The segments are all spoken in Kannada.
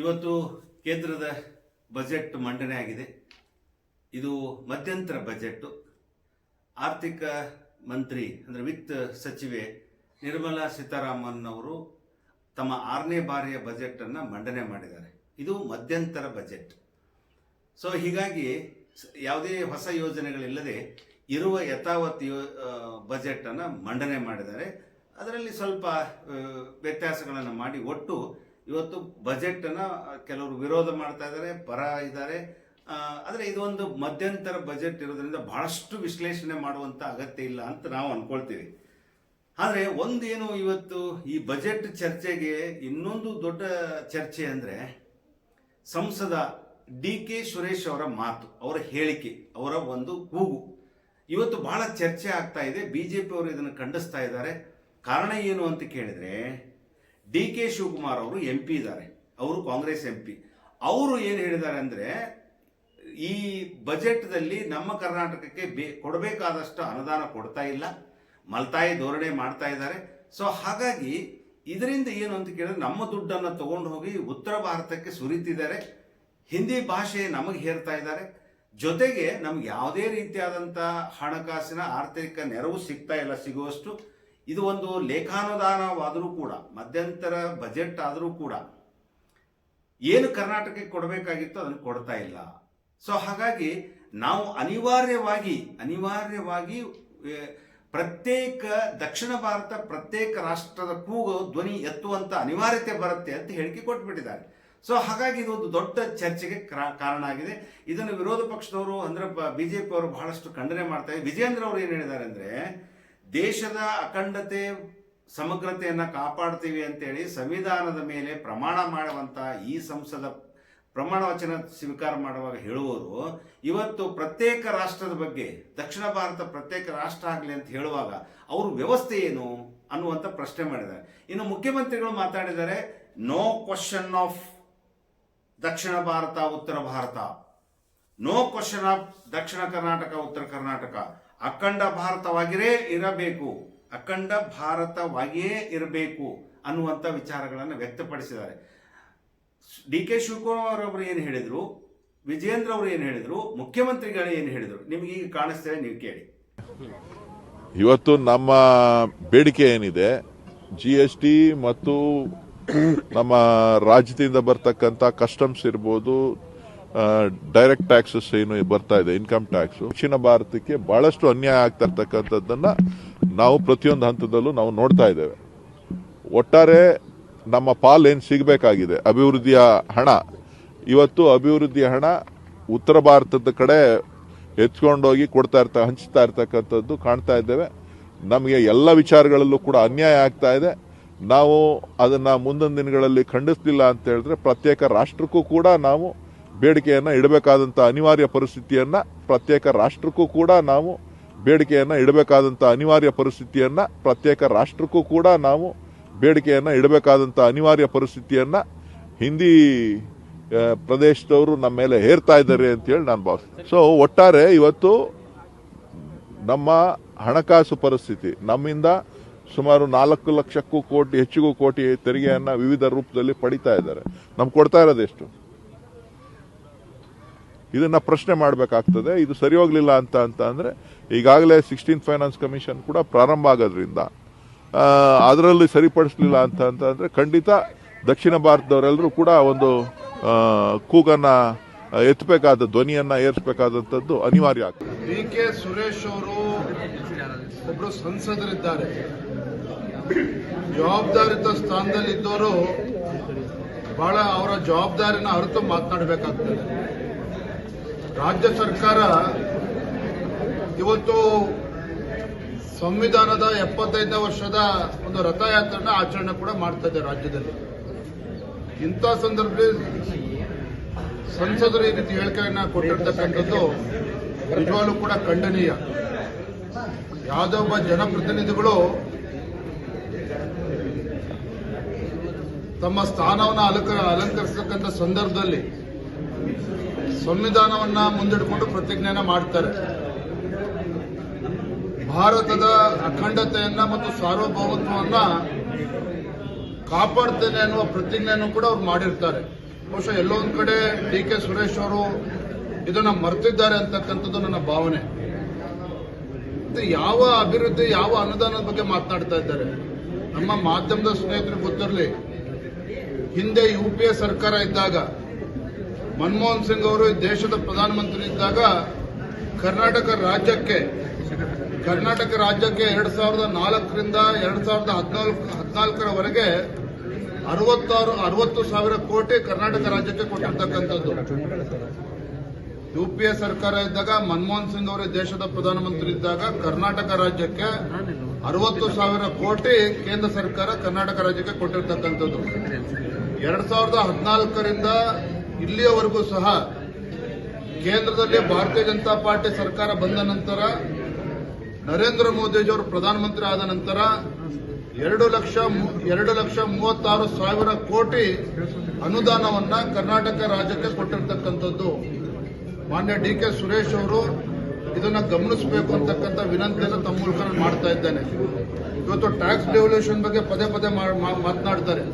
ಇವತ್ತು ಕೇಂದ್ರದ ಬಜೆಟ್ ಮಂಡನೆ ಆಗಿದೆ. ಇದು ಮಧ್ಯಂತರ ಬಜೆಟ್ ಆರ್ಥಿಕ ಮಂತ್ರಿ, ಅಂದರೆ ವಿತ್ತ ಸಚಿವೆ ನಿರ್ಮಲಾ ಸೀತಾರಾಮನ್ ಅವರು ತಮ್ಮ ಆರನೇ ಬಾರಿಯ ಬಜೆಟನ್ನು ಮಂಡನೆ ಮಾಡಿದ್ದಾರೆ. ಇದು ಮಧ್ಯಂತರ ಬಜೆಟ್. ಸೊ ಹೀಗಾಗಿ ಯಾವುದೇ ಹೊಸ ಯೋಜನೆಗಳಿಲ್ಲದೆ ಇರುವ ಯಥಾವತ್ ಯೋ ಬಜೆಟನ್ನು ಮಂಡನೆ ಮಾಡಿದ್ದಾರೆ. ಅದರಲ್ಲಿ ಸ್ವಲ್ಪ ವ್ಯತ್ಯಾಸಗಳನ್ನು ಮಾಡಿ ಒಟ್ಟು ಇವತ್ತು ಬಜೆಟನ್ನು ಕೆಲವರು ವಿರೋಧ ಮಾಡ್ತಾ ಇದ್ದಾರೆ, ಪರ ಇದ್ದಾರೆ. ಆದರೆ ಇದೊಂದು ಮಧ್ಯಂತರ ಬಜೆಟ್ ಇರೋದ್ರಿಂದ ಬಹಳಷ್ಟು ವಿಶ್ಲೇಷಣೆ ಮಾಡುವಂಥ ಅಗತ್ಯ ಇಲ್ಲ ಅಂತ ನಾವು ಅನ್ಕೊಳ್ತೀವಿ. ಆದರೆ ಒಂದೇನು ಇವತ್ತು ಈ ಬಜೆಟ್ ಚರ್ಚೆಗೆ ಇನ್ನೊಂದು ದೊಡ್ಡ ಚರ್ಚೆ ಅಂದರೆ ಸಂಸದ ಡಿ ಕೆ ಸುರೇಶ್ ಅವರ ಮಾತು, ಅವರ ಹೇಳಿಕೆ, ಅವರ ಒಂದು ಕೂಗು. ಇವತ್ತು ಬಹಳ ಚರ್ಚೆ ಆಗ್ತಾ ಇದೆ. ಬಿಜೆಪಿ ಅವರು ಇದನ್ನು ಖಂಡಿಸ್ತಾ ಇದ್ದಾರೆ. ಕಾರಣ ಏನು ಅಂತ ಕೇಳಿದ್ರೆ ಡಿ ಕೆ ಶಿವಕುಮಾರ್ ಅವರು ಎಂ ಪಿ ಇದ್ದಾರೆ. ಅವರು ಕಾಂಗ್ರೆಸ್ ಎಂ ಪಿ. ಅವರು ಏನು ಹೇಳಿದ್ದಾರೆ ಅಂದರೆ, ಈ ಬಜೆಟ್ದಲ್ಲಿ ನಮ್ಮ ಕರ್ನಾಟಕಕ್ಕೆ ಬೇ, ಕೊಡಬೇಕಾದಷ್ಟು ಅನುದಾನ ಕೊಡ್ತಾ ಇಲ್ಲ. ಮಲ್ತಾಯಿ ಧೋರಣೆ ಮಾಡ್ತಾ ಇದ್ದಾರೆ. ಸೊ, ಹಾಗಾಗಿ ಇದರಿಂದ ಏನು ಅಂತ ಕೇಳಿದ್ರೆ, ನಮ್ಮ ದುಡ್ಡನ್ನು ತಗೊಂಡು ಹೋಗಿ ಉತ್ತರ ಭಾರತಕ್ಕೆ ಸುರಿತಿದ್ದಾರೆ. ಹಿಂದಿ ಭಾಷೆ ನಮಗೆ ಹೇರ್ತಾ ಇದ್ದಾರೆ. ಜೊತೆಗೆ ನಮ್ಗೆ ಯಾವುದೇ ರೀತಿಯಾದಂಥ ಹಣಕಾಸಿನ ಆರ್ಥಿಕ ನೆರವು ಸಿಗ್ತಾ ಇಲ್ಲ ಸಿಗುವಷ್ಟು. ಇದು ಒಂದು ಲೇಖಾನುದಾನವಾದರೂ ಕೂಡ, ಮಧ್ಯಂತರ ಬಜೆಟ್ ಆದರೂ ಕೂಡ ಏನು ಕರ್ನಾಟಕಕ್ಕೆ ಕೊಡಬೇಕಾಗಿತ್ತು ಅದನ್ನು ಕೊಡ್ತಾ ಇಲ್ಲ. ಸೊ ಹಾಗಾಗಿ ನಾವು ಅನಿವಾರ್ಯವಾಗಿ ಅನಿವಾರ್ಯವಾಗಿ ಪ್ರತ್ಯೇಕ ದಕ್ಷಿಣ ಭಾರತ, ಪ್ರತ್ಯೇಕ ರಾಷ್ಟ್ರದ ಕೂಗು, ಧ್ವನಿ ಎತ್ತುವಂತ ಅನಿವಾರ್ಯತೆ ಬರುತ್ತೆ ಅಂತ ಹೇಳಿಕೆ ಕೊಟ್ಬಿಟ್ಟಿದ್ದಾರೆ. ಸೊ ಹಾಗಾಗಿ ಇದು ಒಂದು ದೊಡ್ಡ ಚರ್ಚೆಗೆ ಕ್ರಾ- ಕಾರಣ ಆಗಿದೆ. ಇದನ್ನು ವಿರೋಧ ಪಕ್ಷದವರು ಅಂದ್ರೆ ಬಿಜೆಪಿ ಅವರು ಬಹಳಷ್ಟು ಖಂಡನೆ ಮಾಡ್ತಾ ವಿಜೇಂದ್ರ ಅವರು ಏನು ಹೇಳಿದ್ದಾರೆ ಅಂದ್ರೆ ದೇಶದ ಅಖಂಡತೆ, ಸಮಗ್ರತೆಯನ್ನು ಕಾಪಾಡ್ತೀವಿ ಅಂತೇಳಿ ಸಂವಿಧಾನದ ಮೇಲೆ ಪ್ರಮಾಣ ಮಾಡುವಂತ ಈ ಸಂಸದ ಪ್ರಮಾಣ ವಚನ ಸ್ವೀಕಾರ ಮಾಡುವಾಗ ಹೇಳುವವರು, ಇವತ್ತು ಪ್ರತ್ಯೇಕ ರಾಷ್ಟ್ರದ ಬಗ್ಗೆ, ದಕ್ಷಿಣ ಭಾರತ ಪ್ರತ್ಯೇಕ ರಾಷ್ಟ್ರ ಆಗಲಿ ಅಂತ ಹೇಳುವಾಗ ಅವ್ರ ವ್ಯವಸ್ಥೆ ಏನು ಅನ್ನುವಂಥ ಪ್ರಶ್ನೆ ಮಾಡಿದ್ದಾರೆ. ಇನ್ನು ಮುಖ್ಯಮಂತ್ರಿಗಳು ಮಾತಾಡಿದ್ದಾರೆ ನೋ ಕ್ವಶನ್ ಆಫ್ ದಕ್ಷಿಣ ಭಾರತ, ಉತ್ತರ ಭಾರತ. ನೋ ಕ್ವಶನ್ ಆಫ್ ದಕ್ಷಿಣ ಕರ್ನಾಟಕ, ಉತ್ತರ ಕರ್ನಾಟಕ. ಅಖಂಡ ಭಾರತವಾಗಿರೇ ಇರಬೇಕು. ಅಖಂಡ ಭಾರತವಾಗಿಯೇ ಇರಬೇಕು ಅನ್ನುವಂಥ ವಿಚಾರಗಳನ್ನು ವ್ಯಕ್ತಪಡಿಸಿದ್ದಾರೆ. ಡಿ ಕೆ ಶಿವಕುಮಾರ್ ಅವರು ಏನು ಹೇಳಿದರು? ವಿಜಯೇಂದ್ರ ಅವರು ಏನು ಹೇಳಿದರು? ಮುಖ್ಯಮಂತ್ರಿಗಳು ಏನು ಹೇಳಿದರು? ನಿಮಗೆ ಈಗ ಕಾಣಿಸ್ತೇವೆ ನೀವು ಕೇಳಿ. ಇವತ್ತು ನಮ್ಮ ಬೇಡಿಕೆ ಏನಿದೆ? ಜಿ ಎಸ್ ಟಿ ಮತ್ತು ನಮ್ಮ ರಾಜ್ಯದಿಂದ ಬರ್ತಕ್ಕಂಥ ಕಸ್ಟಮ್ಸ್ ಇರ್ಬೋದು ಡೈರೆಕ್ಟ್ ಟ್ಯಾಕ್ಸಸ್ ಏನು ಬರ್ತಾ ಇದೆ ಇನ್ಕಮ್ ಟ್ಯಾಕ್ಸ್ ದಕ್ಷಿಣ ಭಾರತಕ್ಕೆ ಬಹಳಷ್ಟು ಅನ್ಯಾಯ ಆಗ್ತಾ ಇರ್ತಕ್ಕಂಥದ್ದನ್ನು ನಾವು ಪ್ರತಿಯೊಂದು ಹಂತದಲ್ಲೂ ನಾವು ನೋಡ್ತಾ ಇದ್ದೇವೆ. ಒಟ್ಟಾರೆ ನಮ್ಮ ಪಾಲ್ ಏನು ಸಿಗಬೇಕಾಗಿದೆ? ಅಭಿವೃದ್ಧಿಯ ಹಣ. ಇವತ್ತು ಅಭಿವೃದ್ಧಿಯ ಹಣ ಉತ್ತರ ಭಾರತದ ಕಡೆ ಹೆಚ್ಕೊಂಡೋಗಿ ಕೊಡ್ತಾ ಇರ್ತಾ, ಹಂಚ್ತಾ ಇರ್ತಕ್ಕಂಥದ್ದು ಕಾಣ್ತಾ ಇದ್ದೇವೆ. ನಮಗೆ ಎಲ್ಲ ವಿಚಾರಗಳಲ್ಲೂ ಕೂಡ ಅನ್ಯಾಯ ಆಗ್ತಾ ಇದೆ. ನಾವು ಅದನ್ನು ಮುಂದಿನ ದಿನಗಳಲ್ಲಿ ಖಂಡಿಸ್ತಿಲ್ಲ ಅಂತ ಹೇಳಿದ್ರೆ ಪ್ರತ್ಯೇಕ ರಾಷ್ಟ್ರಕ್ಕೂ ಕೂಡ ನಾವು ಬೇಡಿಕೆಯನ್ನ ಇಡಬೇಕಾದಂಥ ಅನಿವಾರ್ಯ ಪರಿಸ್ಥಿತಿಯನ್ನು ಪ್ರತ್ಯೇಕ ರಾಷ್ಟ್ರಕ್ಕೂ ಕೂಡ ನಾವು ಬೇಡಿಕೆಯನ್ನು ಇಡಬೇಕಾದಂಥ ಅನಿವಾರ್ಯ ಪರಿಸ್ಥಿತಿಯನ್ನು ಪ್ರತ್ಯೇಕ ರಾಷ್ಟ್ರಕ್ಕೂ ಕೂಡ ನಾವು ಬೇಡಿಕೆಯನ್ನು ಇಡಬೇಕಾದಂಥ ಅನಿವಾರ್ಯ ಪರಿಸ್ಥಿತಿಯನ್ನು ಹಿಂದಿ ಪ್ರದೇಶದವರು ನಮ್ಮ ಮೇಲೆ ಹೇರ್ತಾ ಇದ್ದಾರೆ ಅಂತೇಳಿ ನಾನು ಭಾವಿಸ್ತೀನಿ. ಸೊ ಒಟ್ಟಾರೆ ಇವತ್ತು ನಮ್ಮ ಹಣಕಾಸು ಪರಿಸ್ಥಿತಿ, ನಮ್ಮಿಂದ ಸುಮಾರು ನಾಲ್ಕು ಲಕ್ಷಕ್ಕೂ ಕೋಟಿ, ಹೆಚ್ಚಿಗೂ ಕೋಟಿ ತೆರಿಗೆಯನ್ನು ವಿವಿಧ ರೂಪದಲ್ಲಿ ಪಡಿತಾ ಇದ್ದಾರೆ. ನಮ್ಗೆ ಕೊಡ್ತಾ ಇರೋದು ಎಷ್ಟು? ಇದನ್ನ ಪ್ರಶ್ನೆ ಮಾಡಬೇಕಾಗ್ತದೆ, ಇದು ಸರಿ ಹೋಗಲಿಲ್ಲ ಅಂತ ಅಂತ ಅಂದರೆ ಈಗಾಗಲೇ ಸಿಕ್ಸ್ಟೀನ್ ಫೈನಾನ್ಸ್ ಕಮಿಷನ್ ಕೂಡ ಪ್ರಾರಂಭ ಆಗೋದ್ರಿಂದ ಅದರಲ್ಲಿ ಸರಿಪಡಿಸಲಿಲ್ಲ ಅಂತ ಅಂತ ಅಂದರೆ ಖಂಡಿತ ದಕ್ಷಿಣ ಭಾರತದವರೆಲ್ಲರೂ ಕೂಡ ಒಂದು ಕೂಗನ್ನು ಎತ್ತಬೇಕಾದ ಧ್ವನಿಯನ್ನ ಏರಿಸಬೇಕಾದಂಥದ್ದು ಅನಿವಾರ್ಯ ಆಗ್ತದೆ. ಡಿ ಕೆ ಸುರೇಶ್ ಅವರು ಒಬ್ಬರು ಸಂಸದರಿದ್ದಾರೆ. ಜವಾಬ್ದಾರಿತ ಸ್ಥಾನದಲ್ಲಿದ್ದವರು ಬಹಳ ಅವರ ಜವಾಬ್ದಾರಿನ ಅರ್ಥ ಮಾತನಾಡಬೇಕಾಗ್ತದೆ. ರಾಜ್ಯ ಸರ್ಕಾರ ಇವತ್ತು ಸಂವಿಧಾನದ ಎಪ್ಪತ್ತೈದನೇ ವರ್ಷದ ಒಂದು ರಥಯಾತ್ರೆನ ಆಚರಣೆ ಕೂಡ ಮಾಡ್ತಾ ಇದೆ ರಾಜ್ಯದಲ್ಲಿ. ಇಂಥ ಸಂದರ್ಭದಲ್ಲಿ ಸಂಸದರು ಈ ರೀತಿ ಹೇಳಿಕೆಯನ್ನ ಕೊಟ್ಟಿರ್ತಕ್ಕಂಥದ್ದು ನಿಜವಾಗ್ಲೂ ಕೂಡ ಖಂಡನೀಯ. ಯಾವುದೊಬ್ಬ ಜನಪ್ರತಿನಿಧಿಗಳು ತಮ್ಮ ಸ್ಥಾನವನ್ನು ಅಲಂಕ ಅಲಂಕರಿಸತಕ್ಕಂಥ ಸಂದರ್ಭದಲ್ಲಿ ಸಂವಿಧಾನವನ್ನ ಮುಂದಿಟ್ಕೊಂಡು ಪ್ರತಿಜ್ಞೆಯನ್ನ ಮಾಡ್ತಾರೆ. ಭಾರತದ ಅಖಂಡತೆಯನ್ನ ಮತ್ತು ಸಾರ್ವಭೌಮತ್ವವನ್ನ ಕಾಪಾಡ್ತೇನೆ ಅನ್ನುವ ಪ್ರತಿಜ್ಞೆಯನ್ನು ಕೂಡ ಅವ್ರು ಮಾಡಿರ್ತಾರೆ. ಬಹುಶಃ ಎಲ್ಲೊಂದು ಕಡೆ ಡಿ ಕೆ ಸುರೇಶ್ ಅವರು ಇದನ್ನ ಮರೆತಿದ್ದಾರೆ ಅಂತಕ್ಕಂಥದ್ದು ನನ್ನ ಭಾವನೆ. ಯಾವ ಅಭಿವೃದ್ಧಿ, ಯಾವ ಅನುದಾನದ ಬಗ್ಗೆ ಮಾತನಾಡ್ತಾ ಇದ್ದಾರೆ? ನಮ್ಮ ಮಾಧ್ಯಮದ ಸ್ನೇಹಿತರು ಗೊತ್ತಿರಲಿ. ಹಿಂದೆ ಯು ಪಿ ಎ ಸರ್ಕಾರ ಇದ್ದಾಗ ಮನಮೋಹನ್ ಸಿಂಗ್ ಅವರು ದೇಶದ ಪ್ರಧಾನಮಂತ್ರಿ ಇದ್ದಾಗ ಕರ್ನಾಟಕ ರಾಜ್ಯಕ್ಕೆ ಕರ್ನಾಟಕ ರಾಜ್ಯಕ್ಕೆ ಎರಡ್ ಸಾವಿರದ ನಾಲ್ಕರಿಂದ ಎರಡ್ ಸಾವಿರದ ಹದಿನಾಲ್ಕು, ಹದಿನಾಲ್ಕರವರೆಗೆ ಅರವತ್ತಾರು, ಅರವತ್ತು ಸಾವಿರ ಕೋಟಿ ಕರ್ನಾಟಕ ರಾಜ್ಯಕ್ಕೆ ಕೊಟ್ಟಿರ್ತಕ್ಕಂಥದ್ದು. ಯು ಪಿ ಎ ಸರ್ಕಾರ ಇದ್ದಾಗ, ಮನಮೋಹನ್ ಸಿಂಗ್ ಅವರು ದೇಶದ ಪ್ರಧಾನಮಂತ್ರಿ ಇದ್ದಾಗ ಕರ್ನಾಟಕ ರಾಜ್ಯಕ್ಕೆ ಅರವತ್ತು ಸಾವಿರ ಕೋಟಿ ಕೇಂದ್ರ ಸರ್ಕಾರ ಕರ್ನಾಟಕ ರಾಜ್ಯಕ್ಕೆ ಕೊಟ್ಟಿರ್ತಕ್ಕಂಥದ್ದು. ಎರಡ್ ಸಾವಿರದ ಹದಿನಾಲ್ಕರಿಂದ ಇಲ್ಲಿಯವರೆಗೂ ಸಹ ಕೇಂದ್ರದಲ್ಲಿ ಭಾರತೀಯ ಜನತಾ ಪಾರ್ಟಿ ಸರ್ಕಾರ ಬಂದ ನಂತರ ನರೇಂದ್ರ ಮೋದಿಜಿಯವರು ಪ್ರಧಾನಮಂತ್ರಿ ಆದ ನಂತರ ಎರಡು ಲಕ್ಷ ಎರಡು ಲಕ್ಷ ಮೂವತ್ತಾರು ಸಾವಿರ ಕೋಟಿ ಅನುದಾನವನ್ನ ಕರ್ನಾಟಕ ರಾಜ್ಯಕ್ಕೆ ಕೊಟ್ಟಿರ್ತಕ್ಕಂಥದ್ದು. ಮಾನ್ಯ ಡಿ ಕೆ ಸುರೇಶ್ ಅವರು ಇದನ್ನ ಗಮನಿಸಬೇಕು ಅಂತಕ್ಕಂಥ ವಿನಂತಿಯನ್ನು ತಮ್ಮ ಮೂಲಕ ಮಾಡ್ತಾ ಇದ್ದೇನೆ. ಇವತ್ತು ಟ್ಯಾಕ್ಸ್ ಡೆವಲ್ಯೂಷನ್ ಬಗ್ಗೆ ಪದೇ ಪದೇ ಮಾತನಾಡ್ತಾರೆ.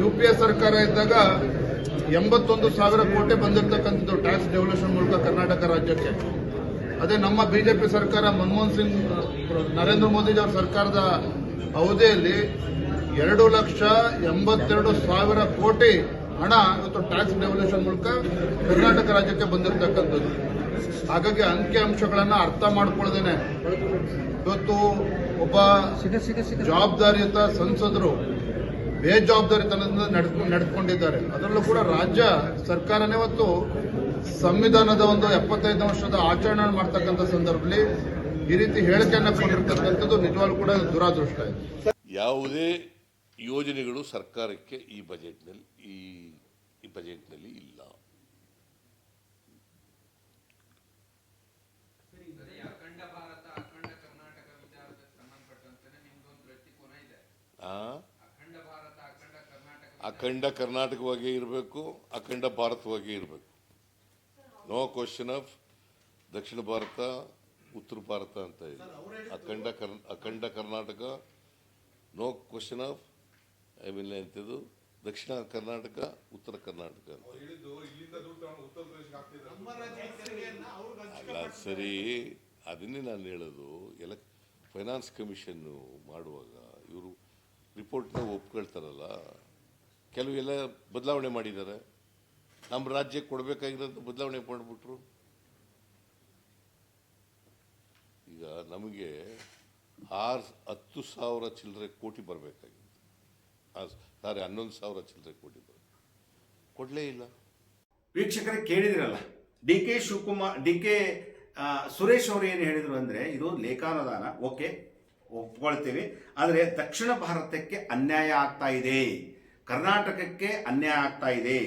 ಯು ಪಿ ಎ ಸರ್ಕಾರ ಇದ್ದಾಗ ಎಂಬತ್ತೊಂದು ಸಾವಿರ ಕೋಟಿ ಬಂದಿರತಕ್ಕಂಥದ್ದು ಟ್ಯಾಕ್ಸ್ ಡೆವಲ್ಯೂಷನ್ ಮೂಲಕ ಕರ್ನಾಟಕ ರಾಜ್ಯಕ್ಕೆ. ಅದೇ ನಮ್ಮ ಬಿಜೆಪಿ ಸರ್ಕಾರ ಮನಮೋಹನ್ ಸಿಂಗ್ ನರೇಂದ್ರ ಮೋದಿ ಅವರ ಸರ್ಕಾರದ ಅವಧಿಯಲ್ಲಿ ಎರಡು ಲಕ್ಷ ಎಂಬತ್ತೆರಡು ಸಾವಿರ ಕೋಟಿ ಹಣ ಇವತ್ತು ಟ್ಯಾಕ್ಸ್ ಡೆವಲ್ಯೂಷನ್ ಮೂಲಕ ಕರ್ನಾಟಕ ರಾಜ್ಯಕ್ಕೆ ಬಂದಿರತಕ್ಕಂಥದ್ದು. ಹಾಗಾಗಿ ಅಂಕಿ ಅಂಶಗಳನ್ನು ಅರ್ಥ ಮಾಡ್ಕೊಳ್ದೇನೆ ಇವತ್ತು ಒಬ್ಬ ಜವಾಬ್ದಾರಿಯುತ ಸಂಸದರು ಬೇಜವಾಬ್ದಾರಿತನದಿಂದ ನಡೆದು ನಡೆದುಕೊಂಡಿದ್ದಾರೆ. ಅದರಲ್ಲೂ ಕೂಡ ರಾಜ್ಯ ಸರ್ಕಾರನೇ ಇವತ್ತು ಸಂವಿಧಾನದ ಒಂದು ಎಪ್ಪತ್ತೈದು ವರ್ಷದ ಆಚರಣೆ ಮಾಡ್ತಕ್ಕಂಥ ಸಂದರ್ಭದಲ್ಲಿ ಈ ರೀತಿ ಹೇಳಿಕೆಯನ್ನ ಕೊಟ್ಟಿರ್ತಕ್ಕಂಥದ್ದು ನಿಜವಾಗ್ಲೂ ಕೂಡ ದುರಾದೃಷ್ಟ ಇದೆ. ಯಾವುದೇ ಯೋಜನೆಗಳು ಸರ್ಕಾರಕ್ಕೆ ಈ ಬಜೆಟ್ನಲ್ಲಿ ಈ ಈ ಬಜೆಟ್ನಲ್ಲಿ ಇಲ್ಲ. ಅಖಂಡ ಭಾರತ ಅಖಂಡ ಕರ್ನಾಟಕ ವಿಚಾರಕ್ಕೆ ಸಂಬಂಧಪಟ್ಟಂತೆ ನಿಮ್ದೊಂದು ದೃಷ್ಟಿಕೋನ ಇದೆ ಆ? ಅಖಂಡ ಭಾರತ ಅಖಂಡ ಕರ್ನಾಟಕ ಅಖಂಡ ಕರ್ನಾಟಕವಾಗಿ ಇರಬೇಕು ಅಖಂಡ ಭಾರತವಾಗಿ ಇರಬೇಕು. ನೋ ಕ್ವಶನ್ ಆಫ್ ದಕ್ಷಿಣ ಭಾರತ ಉತ್ತರ ಭಾರತ ಅಂತ ಇದೆ ಅಖಂಡ ಕರ್ ಅಖಂಡ Karnataka no question of I mean ಎಂಥದ್ದು ದಕ್ಷಿಣ ಕರ್ನಾಟಕ ಉತ್ತರ ಕರ್ನಾಟಕ ಅಂತ. ಅಲ್ಲ ಸರಿ. ಅದನ್ನೇ ನಾನು ಹೇಳೋದು. ಎಲ್ಲ ಫೈನಾನ್ಸ್ ಕಮಿಷನ್ನು ಮಾಡುವಾಗ ಇವರು ರಿಪೋರ್ಟ್ನ ಒಪ್ಕೊಳ್ತಾರಲ್ಲ ಕೆಲವು ಎಲ್ಲ ಬದಲಾವಣೆ ಮಾಡಿದ್ದಾರೆ. ನಮ್ಮ ರಾಜ್ಯಕ್ಕೆ ಕೊಡಬೇಕಾಗಿರೋದು ಬದಲಾವಣೆ ಮಾಡಿಬಿಟ್ರು. ಈಗ ನಮಗೆ ಆರು ಹತ್ತು ಸಾವಿರ ಚಿಲ್ಲರೆ ಕೋಟಿ ಬರಬೇಕಾಗಿತ್ತು. ಸಾರಿ, ಹನ್ನೊಂದು ಸಾವಿರ ಚಿಲ್ಲರೆ ಕೋಟಿ ಬರ ಕೊಡಲೇ ಇಲ್ಲ. ವೀಕ್ಷಕರೇ, ಕೇಳಿದಿರಲ್ಲ, D K Shivakumar, D K Suresh ಅವರು ಏನು ಹೇಳಿದರು ಅಂದರೆ, ಇದು ಲೇಖಾನುದಾನ ಓಕೆ, ಒಪ್ಕೊಳ್ತೀವಿ. ಆದರೆ ದಕ್ಷಿಣ ಭಾರತಕ್ಕೆ ಅನ್ಯಾಯ ಆಗ್ತಾ ಇದೆ. ಕರ್ನಾಟಕಕ್ಕೆ ಅನ್ಯಾಯ ಆಗ್ತಾ ಇದೆ.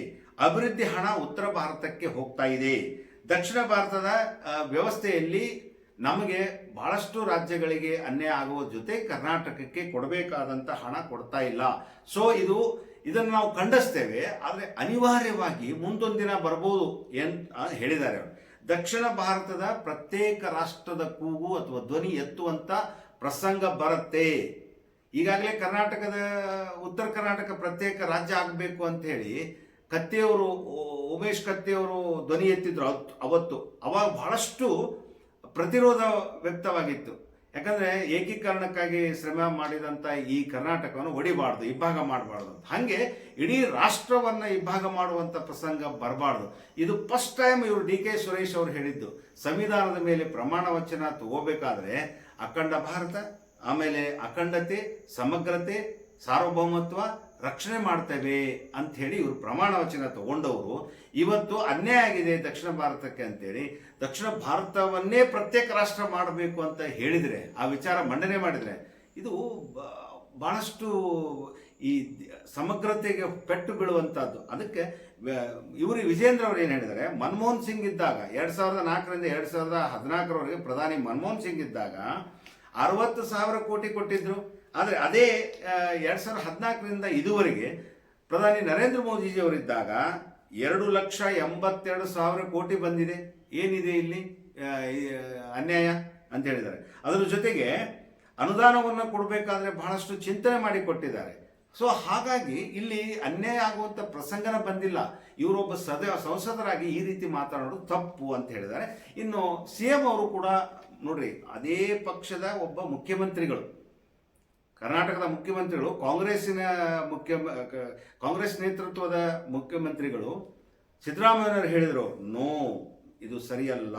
ಅಭಿವೃದ್ಧಿ ಹಣ ಉತ್ತರ ಭಾರತಕ್ಕೆ ಹೋಗ್ತಾ ಇದೆ. ದಕ್ಷಿಣ ಭಾರತದ ವ್ಯವಸ್ಥೆಯಲ್ಲಿ ನಮಗೆ ಬಹಳಷ್ಟು ರಾಜ್ಯಗಳಿಗೆ ಅನ್ಯಾಯ ಆಗುವ ಜೊತೆ ಕರ್ನಾಟಕಕ್ಕೆ ಕೊಡಬೇಕಾದಂಥ ಹಣ ಕೊಡ್ತಾ ಇಲ್ಲ. ಸೊ ಇದು, ಇದನ್ನು ನಾವು ಖಂಡಿಸ್ತೇವೆ. ಆದರೆ ಅನಿವಾರ್ಯವಾಗಿ ಮುಂದೊಂದು ದಿನ ಬರ್ಬೋದು ಏನ್ ಹೇಳಿದ್ದಾರೆ ದಕ್ಷಿಣ ಭಾರತದ ಪ್ರತ್ಯೇಕ ರಾಷ್ಟ್ರದ ಕೂಗು ಅಥವಾ ಧ್ವನಿ ಎತ್ತುವಂತ ಪ್ರಸಂಗ ಬರುತ್ತೆ. ಈಗಾಗಲೇ ಕರ್ನಾಟಕದ, ಉತ್ತರ ಕರ್ನಾಟಕ ಪ್ರತ್ಯೇಕ ರಾಜ್ಯ ಆಗಬೇಕು ಅಂತ ಹೇಳಿ ಕತ್ತೆಯವರು ಉಮೇಶ್ ಕತ್ತೆಯವರು ಧ್ವನಿ ಎತ್ತಿದ್ರು ಅವತ್ತು- ಅವತ್ತು. ಅವಾಗ ಬಹಳಷ್ಟು ಪ್ರತಿರೋಧ ವ್ಯಕ್ತವಾಗಿತ್ತು. ಯಾಕಂದ್ರೆ ಏಕೀಕರಣಕ್ಕಾಗಿ ಶ್ರಮ ಮಾಡಿದಂತ ಈ ಕರ್ನಾಟಕವನ್ನು ಒಡಿಬಾರ್ದು ಇಬ್ಬಾಗ ಮಾಡಬಾರ್ದು ಅಂತ. ಹಾಗೆ ಇಡೀ ರಾಷ್ಟ್ರವನ್ನ ಇಬ್ಬಾಗ ಮಾಡುವಂತ ಪ್ರಸಂಗ ಬರಬಾರ್ದು. ಇದು ಫಸ್ಟ್ ಟೈಮ್ ಇವರು ಡಿ ಕೆ ಸುರೇಶ್ ಅವರು ಹೇಳಿದ್ದು. ಸಂವಿಧಾನದ ಮೇಲೆ ಪ್ರಮಾಣ ವಚನ ತಗೋಬೇಕಾದ್ರೆ ಅಖಂಡ ಭಾರತ ಆಮೇಲೆ ಅಖಂಡತೆ, ಸಮಗ್ರತೆ, ಸಾರ್ವಭೌಮತ್ವ ರಕ್ಷಣೆ ಮಾಡ್ತೇವೆ ಹೇಳಿ ಇವರು ಪ್ರಮಾಣ ವಚನ ತಗೊಂಡವರು. ಇವತ್ತು ಅನ್ಯಾಯ ಆಗಿದೆ ದಕ್ಷಿಣ ಭಾರತಕ್ಕೆ ಅಂತೇಳಿ ದಕ್ಷಿಣ ಭಾರತವನ್ನೇ ಪ್ರತ್ಯೇಕ ರಾಷ್ಟ್ರ ಮಾಡಬೇಕು ಅಂತ ಹೇಳಿದರೆ, ಆ ವಿಚಾರ ಮಂಡನೆ ಮಾಡಿದರೆ, ಇದು ಭಾಳಷ್ಟು ಈ ಸಮಗ್ರತೆಗೆ ಪೆಟ್ಟು ಬೀಳುವಂಥದ್ದು. ಅದಕ್ಕೆ ಇವರು ವಿಜೇಂದ್ರ ಅವರು ಏನು ಹೇಳಿದರೆ, ಮನಮೋಹನ್ ಸಿಂಗ್ ಇದ್ದಾಗ, ಎರಡು ಸಾವಿರದ ನಾಲ್ಕರಿಂದ ಎರಡು ಸಾವಿರದ ಹದಿನಾಲ್ಕರವರೆಗೆ ಪ್ರಧಾನಿ ಮನಮೋಹನ್ ಸಿಂಗ್ ಇದ್ದಾಗ ಅರವತ್ತು ಸಾವಿರ ಕೋಟಿ ಕೊಟ್ಟಿದ್ರು. ಆದರೆ ಅದೇ ಎರಡು ಸಾವಿರದ ಹದಿನಾಲ್ಕರಿಂದ ಇದುವರೆಗೆ ಪ್ರಧಾನಿ ನರೇಂದ್ರ ಮೋದಿಜಿ ಅವರಿದ್ದಾಗ ಎರಡು ಲಕ್ಷ ಎಂಬತ್ತೆರಡು ಸಾವಿರ ಕೋಟಿ ಬಂದಿದೆ. ಏನಿದೆ ಇಲ್ಲಿ ಅನ್ಯಾಯ ಅಂತ ಹೇಳಿದ್ದಾರೆ. ಅದರ ಜೊತೆಗೆ ಅನುದಾನವನ್ನು ಕೊಡಬೇಕಾದ್ರೆ ಬಹಳಷ್ಟು ಚಿಂತನೆ ಮಾಡಿ ಕೊಟ್ಟಿದ್ದಾರೆ. ಸೊ ಹಾಗಾಗಿ ಇಲ್ಲಿ ಅನ್ಯಾಯ ಆಗುವಂಥ ಪ್ರಸಂಗನ ಬಂದಿಲ್ಲ. ಇವರೊಬ್ಬ ಸದ, ಸಂಸದರಾಗಿ ಈ ರೀತಿ ಮಾತನಾಡೋದು ತಪ್ಪು ಅಂತ ಹೇಳಿದ್ದಾರೆ. ಇನ್ನು ಸಿ ಎಂ ಅವರು ಕೂಡ ನೋಡ್ರಿ, ಅದೇ ಪಕ್ಷದ ಒಬ್ಬ ಮುಖ್ಯಮಂತ್ರಿಗಳು, ಕರ್ನಾಟಕದ ಮುಖ್ಯಮಂತ್ರಿಗಳು, ಕಾಂಗ್ರೆಸ್ಸಿನ ಮುಖ್ಯ, ಕಾಂಗ್ರೆಸ್ ನೇತೃತ್ವದ ಮುಖ್ಯಮಂತ್ರಿಗಳು, ಸಿದ್ದರಾಮಯ್ಯನವರು ಹೇಳಿದರು, ನೋ, ಇದು ಸರಿಯಲ್ಲ.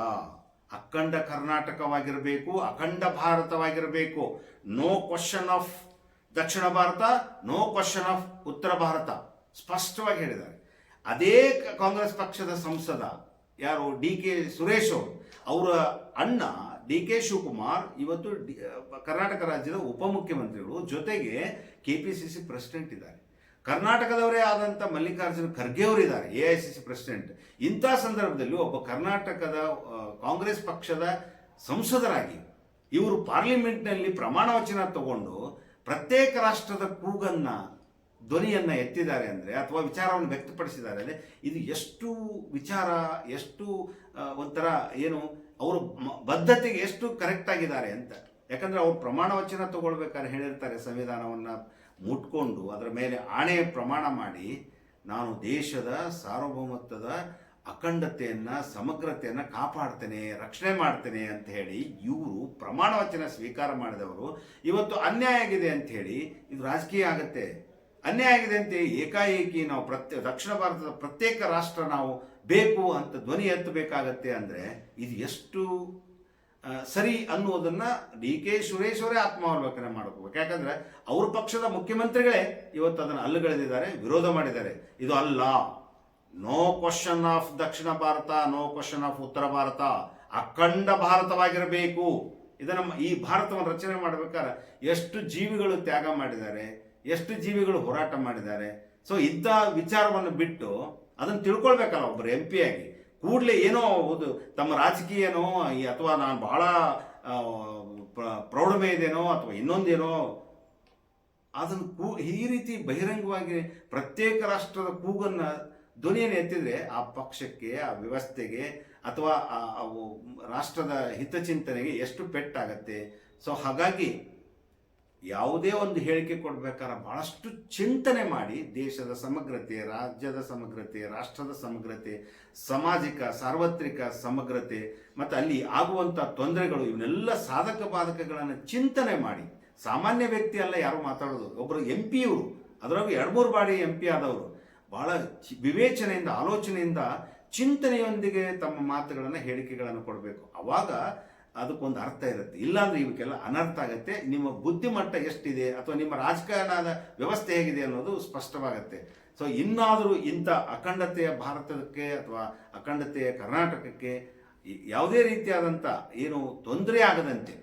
ಅಖಂಡ ಕರ್ನಾಟಕವಾಗಿರಬೇಕು, ಅಖಂಡ ಭಾರತವಾಗಿರಬೇಕು. No question of Dakshina Bharat, no question of ಉತ್ತರ ಭಾರತ. ಸ್ಪಷ್ಟವಾಗಿ ಹೇಳಿದ್ದಾರೆ. ಅದೇ ಕಾಂಗ್ರೆಸ್ ಪಕ್ಷದ ಸಂಸದ ಯಾರು? ಡಿ ಕೆ ಸುರೇಶ್ ಅವರ. ಅಣ್ಣ ಡಿ ಕೆ ಶಿವಕುಮಾರ್ ಇವತ್ತು ಕರ್ನಾಟಕ ರಾಜ್ಯದ ಉಪಮುಖ್ಯಮಂತ್ರಿಗಳು ಜೊತೆಗೆ K P C C president ಇದ್ದಾರೆ. ಕರ್ನಾಟಕದವರೇ ಆದಂಥ ಮಲ್ಲಿಕಾರ್ಜುನ ಖರ್ಗೆ ಅವರಿದ್ದಾರೆ, A I C C president. ಇಂಥ ಸಂದರ್ಭದಲ್ಲಿ ಒಬ್ಬ ಕರ್ನಾಟಕದ ಕಾಂಗ್ರೆಸ್ ಪಕ್ಷದ ಸಂಸದರಾಗಿ ಇವರು ಪಾರ್ಲಿಮೆಂಟ್ನಲ್ಲಿ ಪ್ರಮಾಣ ವಚನ ತಗೊಂಡು ಪ್ರತ್ಯೇಕ ರಾಷ್ಟ್ರದ ಕೂಗನ್ನ, ಧ್ವನಿಯನ್ನು ಎತ್ತಿದ್ದಾರೆ ಅಂದರೆ ಅಥವಾ ವಿಚಾರವನ್ನು ವ್ಯಕ್ತಪಡಿಸಿದ್ದಾರೆ ಅಂದರೆ ಇದು ಎಷ್ಟು ವಿಚಾರ, ಎಷ್ಟು ಒಂಥರ ಏನು ಅವರು ಬದ್ಧತೆಗೆ ಎಷ್ಟು ಕರೆಕ್ಟ್ ಆಗಿದ್ದಾರೆ ಅಂತ. ಯಾಕಂದ್ರೆ ಅವ್ರು ಪ್ರಮಾಣ ವಚನ ತಗೊಳ್ಬೇಕಾದ್ರೆ ಹೇಳಿರ್ತಾರೆ, ಸಂವಿಧಾನವನ್ನು ಮುಟ್ಕೊಂಡು, ಅದರ ಮೇಲೆ ಆಣೆ ಪ್ರಮಾಣ ಮಾಡಿ, ನಾನು ದೇಶದ ಸಾರ್ವಭೌಮತ್ವದ ಅಖಂಡತೆಯನ್ನು, ಸಮಗ್ರತೆಯನ್ನು ಕಾಪಾಡ್ತೇನೆ, ರಕ್ಷಣೆ ಮಾಡ್ತೇನೆ ಅಂತ ಹೇಳಿ ಇವರು ಪ್ರಮಾಣ ವಚನ ಸ್ವೀಕಾರ ಮಾಡಿದವರು. ಇವತ್ತು ಅನ್ಯಾಯ ಆಗಿದೆ ಅಂತ ಹೇಳಿ, ಇದು ರಾಜಕೀಯ ಆಗುತ್ತೆ. ಅನ್ಯಾಯ ಆಗಿದೆ ಅಂತ ಏಕಾಏಕಿ ನಾವು ಪ್ರತ್ಯ ದಕ್ಷಿಣ ಭಾರತದ ಪ್ರತ್ಯೇಕ ರಾಷ್ಟ್ರ ನಾವು ಬೇಕು ಅಂತ ಧ್ವನಿ ಎತ್ತಬೇಕಾಗತ್ತೆ ಅಂದರೆ ಇದು ಎಷ್ಟು ಸರಿ ಅನ್ನೋದನ್ನು ಡಿ ಕೆ ಸುರೇಶ್ ಅವರೇ ಆತ್ಮಾವಲೋಕನೆ ಮಾಡ್ಕೋಬೇಕು. ಯಾಕಂದರೆ ಅವ್ರ ಪಕ್ಷದ ಮುಖ್ಯಮಂತ್ರಿಗಳೇ ಇವತ್ತು ಅದನ್ನು ಅಲ್ಲುಗಳೆದಿದ್ದಾರೆ, ವಿರೋಧ ಮಾಡಿದ್ದಾರೆ. ಇದು ಅಲ್ಲ. No question of Dakshina Bharat no question of ಉತ್ತರ ಭಾರತ. ಅಖಂಡ ಭಾರತವಾಗಿರಬೇಕು. ಇದನ್ನು ಈ ಭಾರತವನ್ನು ರಚನೆ ಮಾಡಬೇಕಾದ್ರೆ ಎಷ್ಟು ಜೀವಿಗಳು ತ್ಯಾಗ ಮಾಡಿದ್ದಾರೆ, ಎಷ್ಟು ಜೀವಿಗಳು ಹೋರಾಟ ಮಾಡಿದ್ದಾರೆ. ಸೊ ಇಂಥ ವಿಚಾರವನ್ನು ಬಿಟ್ಟು ಅದನ್ನು ತಿಳ್ಕೊಳ್ಬೇಕಲ್ಲ ಒಬ್ಬರು ಎಂ ಪಿ ಆಗಿ? ಕೂಡಲೇ ಏನೋ ಒಂದು ತಮ್ಮ ರಾಜಕೀಯನೋ ಅಥವಾ ನಾನು ಬಹಳ ಪ್ರೌಢಮೆ ಇದೇನೋ ಅಥವಾ ಇನ್ನೊಂದೇನೋ, ಅದನ್ನು ಕೂ, ಈ ರೀತಿ ಬಹಿರಂಗವಾಗಿ ಪ್ರತ್ಯೇಕ ರಾಷ್ಟ್ರದ ಕೂಗನ್ನು ಧ್ವನಿಯನ್ನು ಎತ್ತಿದರೆ ಆ ಪಕ್ಷಕ್ಕೆ, ಆ ವ್ಯವಸ್ಥೆಗೆ ಅಥವಾ ಆ ರಾಷ್ಟ್ರದ ಹಿತಚಿಂತನೆಗೆ ಎಷ್ಟು ಪೆಟ್ಟಾಗತ್ತೆ. ಸೊ ಹಾಗಾಗಿ ಯಾವುದೇ ಒಂದು ಹೇಳಿಕೆ ಕೊಡಬೇಕಾದ್ರೆ ಬಹಳಷ್ಟು ಚಿಂತನೆ ಮಾಡಿ ದೇಶದ ಸಮಗ್ರತೆ, ರಾಜ್ಯದ ಸಮಗ್ರತೆ, ರಾಷ್ಟ್ರದ ಸಮಗ್ರತೆ, ಸಾಮಾಜಿಕ, ಸಾರ್ವತ್ರಿಕ ಸಮಗ್ರತೆ, ಮತ್ತು ಅಲ್ಲಿ ಆಗುವಂಥ ತೊಂದರೆಗಳು, ಇವನ್ನೆಲ್ಲ ಸಾಧಕ ಬಾಧಕಗಳನ್ನು ಚಿಂತನೆ ಮಾಡಿ. ಸಾಮಾನ್ಯ ವ್ಯಕ್ತಿ ಅಲ್ಲ, ಯಾರು ಮಾತಾಡೋದು. ಒಬ್ಬರು ಎಂ ಪಿಯವರು ಅದರೊಳಗೆ ಎರಡು ಮೂರು ಬಾರಿ ಎಂ ಪಿ ಆದವರು. ಬಹಳ ವಿವೇಚನೆಯಿಂದ, ಆಲೋಚನೆಯಿಂದ ಚಿಂತನೆಯೊಂದಿಗೆ ತಮ್ಮ ಮಾತುಗಳನ್ನು, ಹೇಳಿಕೆಗಳನ್ನು ಕೊಡಬೇಕು. ಅವಾಗ ಅದಕ್ಕೊಂದು ಅರ್ಥ ಇರುತ್ತೆ. ಇಲ್ಲಾಂದ್ರೆ ಇವಕ್ಕೆಲ್ಲ ಅನರ್ಥ ಆಗುತ್ತೆ. ನಿಮ್ಮ ಬುದ್ಧಿಮಟ್ಟ ಎಷ್ಟಿದೆ ಅಥವಾ ನಿಮ್ಮ ರಾಜಕಾರಣದ ವ್ಯವಸ್ಥೆ ಹೇಗಿದೆ ಅನ್ನೋದು ಸ್ಪಷ್ಟವಾಗುತ್ತೆ. ಸೊ ಇನ್ನಾದರೂ ಇಂಥ ಅಖಂಡತೆಯ ಭಾರತಕ್ಕೆ ಅಥವಾ ಅಖಂಡತೆಯ ಕರ್ನಾಟಕಕ್ಕೆ ಯಾವುದೇ ರೀತಿಯಾದಂಥ ಏನು ತೊಂದರೆ ಆಗದಂತೆ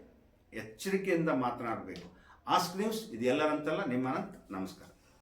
ಎಚ್ಚರಿಕೆಯಿಂದ ಮಾತನಾಡಬೇಕು. ಆಸ್ಕ್ ನ್ಯೂಸ್ ಇದೆಲ್ಲರಂತಲ್ಲ ನಿಮ್ಮ ಅನಂತ್, ನಮಸ್ಕಾರ.